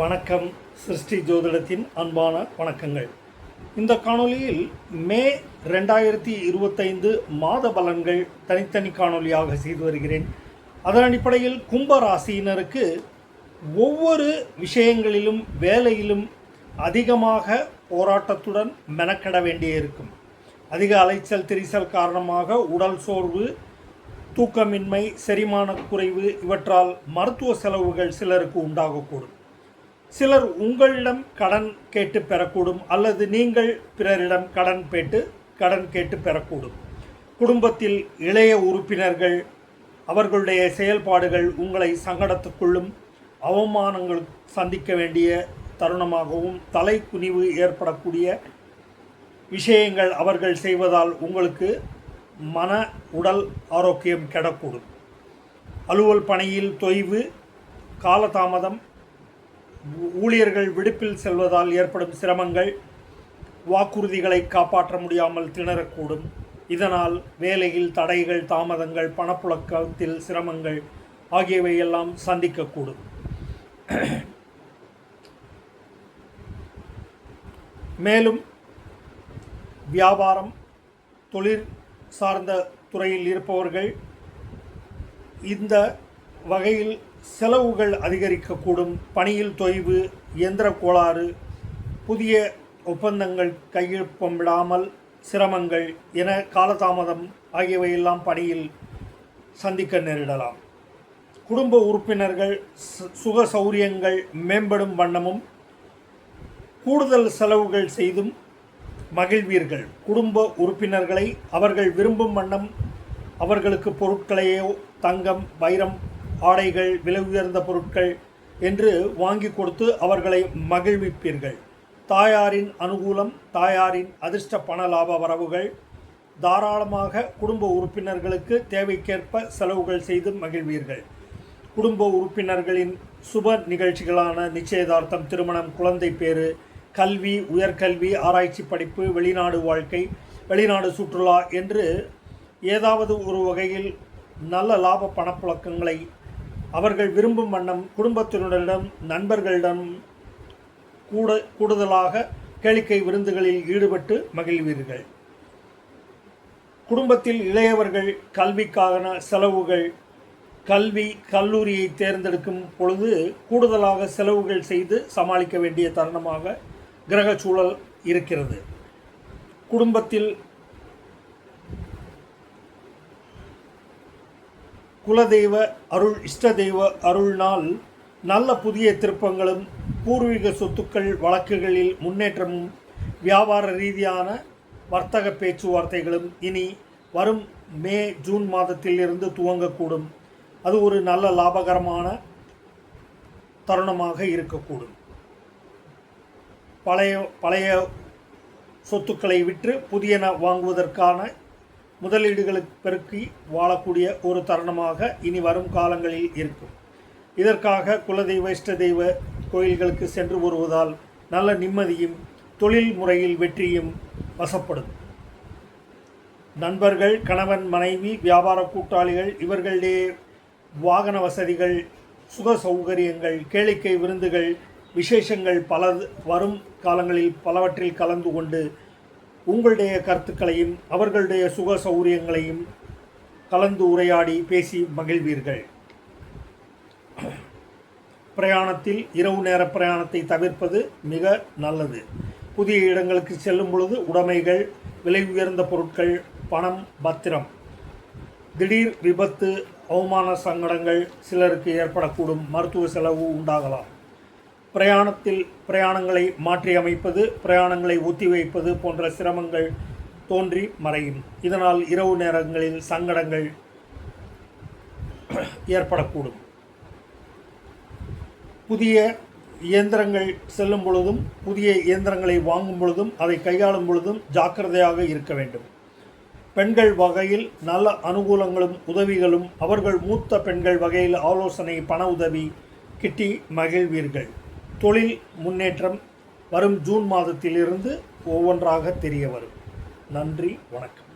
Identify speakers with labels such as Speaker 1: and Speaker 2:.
Speaker 1: வணக்கம் சிருஷ்டி ஜோதிடத்தின் அன்பான வணக்கங்கள். இந்த காணொளியில் மே ரெண்டாயிரத்தி இருபத்தைந்து மாத பலன்கள் தனித்தனி காணொளியாக செய்து வருகிறேன். அதன் அடிப்படையில் கும்ப ராசியினருக்கு ஒவ்வொரு விஷயங்களிலும் வேலையிலும் அதிகமாக போராட்டத்துடன் மெனக்கட வேண்டியிருக்கும். அதிக அலைச்சல் திரிசல் காரணமாக உடல் சோர்வு தூக்கமின்மை செரிமான குறைவு இவற்றால் மருத்துவ செலவுகள் சிலருக்கு உண்டாகக்கூடும். சிலர் உங்களிடம் கடன் கேட்டு பெறக்கூடும் அல்லது நீங்கள் பிறரிடம் கடன் கேட்டு கடன் கேட்டு பெறக்கூடும். குடும்பத்தில் இளைய உறுப்பினர்கள் அவர்களுடைய செயல்பாடுகள் உங்களை சங்கடத்துக்குள்ளும் அவமானங்கள் சந்திக்க வேண்டிய தருணமாகவும் தலை குனிவு ஏற்படக்கூடிய விஷயங்கள் அவர்கள் செய்வதால் உங்களுக்கு மன உடல் ஆரோக்கியம் கெடக்கூடும். அலுவல் பணியில் தொய்வு காலதாமதம் ஊழியர்கள் விடுப்பில் செல்வதால் ஏற்படும் சிரமங்கள் வாக்குறுதிகளை காப்பாற்ற முடியாமல் திணறக்கூடும். இதனால் வேலையில் தடைகள் தாமதங்கள் பணப்புழக்கத்தில் சிரமங்கள் ஆகியவை எல்லாம் சந்திக்கக்கூடும். மேலும் வியாபாரம் தொழில் சார்ந்த துறையில் இருப்பவர்கள் இந்த வகையில் செலவுகள் அதிகரிக்கக்கூடும் பணியில் தொய்வு இயந்திர கோளாறு புதிய ஒப்பந்தங்கள் கையொப்பமிடாமல் சிரமங்கள் என காலதாமதம் ஆகியவையெல்லாம் பணியில் சந்திக்க நேரிடலாம். குடும்ப உறுப்பினர்கள் சு- சுக சௌரியங்கள் மேம்படும் வண்ணமும் கூடுதல் செலவுகள் செய்தும் மகிழ்வீர்கள். குடும்ப உறுப்பினர்களை அவர்கள் விரும்பும் வண்ணம் அவர்களுக்கு பொருட்களையோ தங்கம் வைரம் ஆடைகள் விலை உயர்ந்த பொருட்கள் என்று வாங்கி கொடுத்து அவர்களை மகிழ்விப்பீர்கள். தாயாரின் அனுகூலம் தாயாரின் அதிர்ஷ்ட பண லாப வரவுகள் தாராளமாக குடும்ப உறுப்பினர்களுக்கு தேவைக்கேற்ப செலவுகள் செய்து மகிழ்வீர்கள். குடும்ப உறுப்பினர்களின் சுப நிகழ்ச்சிகளான நிச்சயதார்த்தம் திருமணம் குழந்தை பேறு கல்வி உயர்கல்வி ஆராய்ச்சி படிப்பு வெளிநாடு வாழ்க்கை வெளிநாடு சுற்றுலா என்று ஏதாவது ஒரு வகையில் நல்ல லாப பணப்புழக்கங்களை அவர்கள் விரும்பும் வண்ணம் குடும்பத்தினரிடம் நண்பர்களிடம் கூட கூடுதலாக கேளிக்கை விருந்துகளில் ஈடுபட்டு மகிழ்வீர்கள். குடும்பத்தில் இளையவர்கள் கல்விக்கான செலவுகள் கல்வி கல்லூரியை தேர்ந்தெடுக்கும் பொழுது கூடுதலாக செலவுகள் செய்து சமாளிக்க வேண்டிய தருணமாக கிரக சூழல் இருக்கிறது. குடும்பத்தில் குலதெய்வ அருள் இஷ்ட தெய்வ அருள்னால் நல்ல புதிய திருப்பங்களும் பூர்வீக சொத்துக்கள் வழக்குகளில் முன்னேற்றமும் வியாபார ரீதியான வர்த்தக பேச்சுவார்த்தைகளும் இனி வரும் மே ஜூன் மாதத்திலிருந்து துவங்கக்கூடும். அது ஒரு நல்ல லாபகரமான தருணமாக இருக்கக்கூடும். பழைய பழைய சொத்துக்களை விற்று புதியன வாங்குவதற்கான முதலீடுகளுக்கு பெருக்கி வாழக்கூடிய ஒரு தருணமாக இனி வரும் காலங்களில் இருக்கும். இதற்காக குலதெய்வ இஷ்ட தெய்வ கோயில்களுக்கு சென்று வருவதால் நல்ல நிம்மதியும் தொழில் முறையில் வெற்றியும் வசப்படும். நண்பர்கள் கணவன் மனைவி வியாபார கூட்டாளிகள் இவர்களிடையே வாகன வசதிகள் சுக சௌகரியங்கள் கேளிக்கை விருந்துகள் விசேஷங்கள் பல வரும் காலங்களில் பலவற்றில் கலந்து கொண்டு உங்களுடைய கருத்துக்களையும் அவர்களுடைய சுக சௌரியங்களையும் கலந்து உரையாடி பேசி மகிழ்வீர்கள். பிரயாணத்தில் இரவு நேர பிரயாணத்தை தவிர்ப்பது மிக நல்லது. புதிய இடங்களுக்கு செல்லும் பொழுது உடைமைகள் விலை உயர்ந்த பொருட்கள் பணம் பத்திரம் திடீர் விபத்து அவமான சங்கடங்கள் சிலருக்கு ஏற்படக்கூடும். மருத்துவ செலவு உண்டாகலாம். பிரயாணத்தில் பிரயாணங்களை மாற்றியமைப்பது பிரயாணங்களை ஒத்திவைப்பது போன்ற சிரமங்கள் தோன்றி மறையும். இதனால் இரவு நேரங்களில் சங்கடங்கள் ஏற்படக்கூடும். புதிய இயந்திரங்கள் செல்லும் பொழுதும் புதிய இயந்திரங்களை வாங்கும் பொழுதும் அதை கையாளும் பொழுதும் ஜாக்கிரதையாக இருக்க வேண்டும். பெண்கள் வகையில் நல்ல அனுகூலங்களும் உதவிகளும் அவர்கள் மூத்த பெண்கள் வகையில் ஆலோசனை பண உதவி கிட்டி மகிழ்வீர்கள். தொழில் முன்னேற்றம் வரும் ஜூன் மாதத்திலிருந்து ஒவ்வொன்றாக தெரிய வரும். நன்றி வணக்கம்.